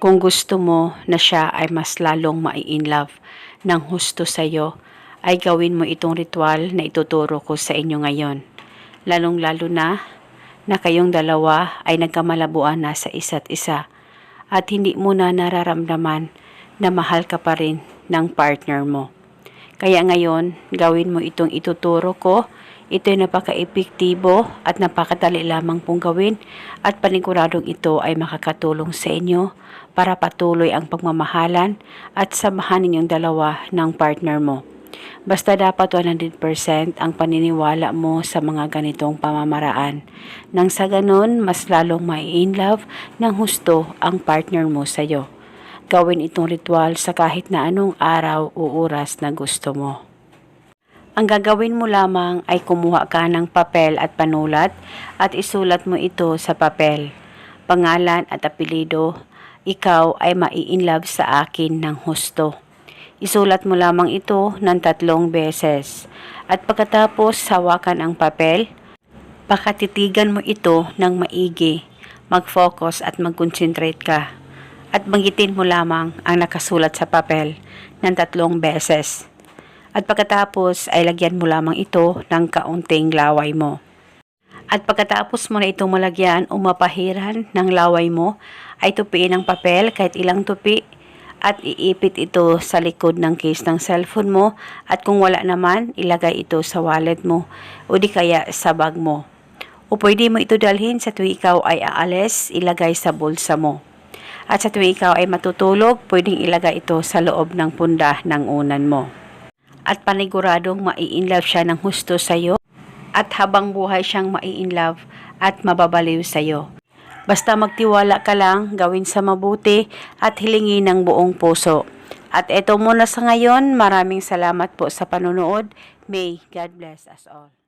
Kung gusto mo na siya ay mas lalong mai-in love ng husto sa'yo, ay gawin mo itong ritual na ituturo ko sa inyo ngayon. Lalong-lalo na na kayong dalawa ay nagkamalabuan na sa isa't isa at hindi mo na nararamdaman na mahal ka pa rin ng partner mo. Kaya ngayon, gawin mo itong ituturo ko. Ito'y napaka-epektibo at napakadali lamang pong gawin at paniguradong ito ay makakatulong sa inyo para patuloy ang pagmamahalan at samahan ninyong dalawa ng partner mo. Basta dapat 100% ang paniniwala mo sa mga ganitong pamamaraan. Nang sa ganun, mas lalong mai-in love ng husto ang partner mo sa'yo. Gawin itong ritual sa kahit na anong araw o oras na gusto mo. Ang gagawin mo lamang ay kumuha ka ng papel at panulat at isulat mo ito sa papel. Pangalan at apelido, ikaw ay mai-in love sa akin ng husto. Isulat mo lamang ito ng tatlong beses. At pagkatapos hawakan ang papel, pakatitigan mo ito ng maigi, mag-focus at mag-concentrate ka. At banggitin mo lamang ang nakasulat sa papel ng tatlong beses. At pagkatapos ay lagyan mo lamang ito ng kaunting laway mo. At pagkatapos mo na itong malagyan o mapahiran ng laway mo, ay tupiin ang papel kahit ilang tupi at iipit ito sa likod ng case ng cellphone mo at kung wala naman, ilagay ito sa wallet mo o di kaya sa bag mo. O pwede mo ito dalhin sa tuwi ikaw ay aalis, ilagay sa bulsa mo. At sa tuwi ikaw ay matutulog, pwedeng ilagay ito sa loob ng punda ng unan mo. At paniguradong mai-in love siya ng husto sa'yo at habang buhay siyang mai-in love at mababaliw sa'yo. Basta magtiwala ka lang, gawin sa mabuti at hilingin ng buong puso. At eto muna sa ngayon, maraming salamat po sa panonood. May God bless us all.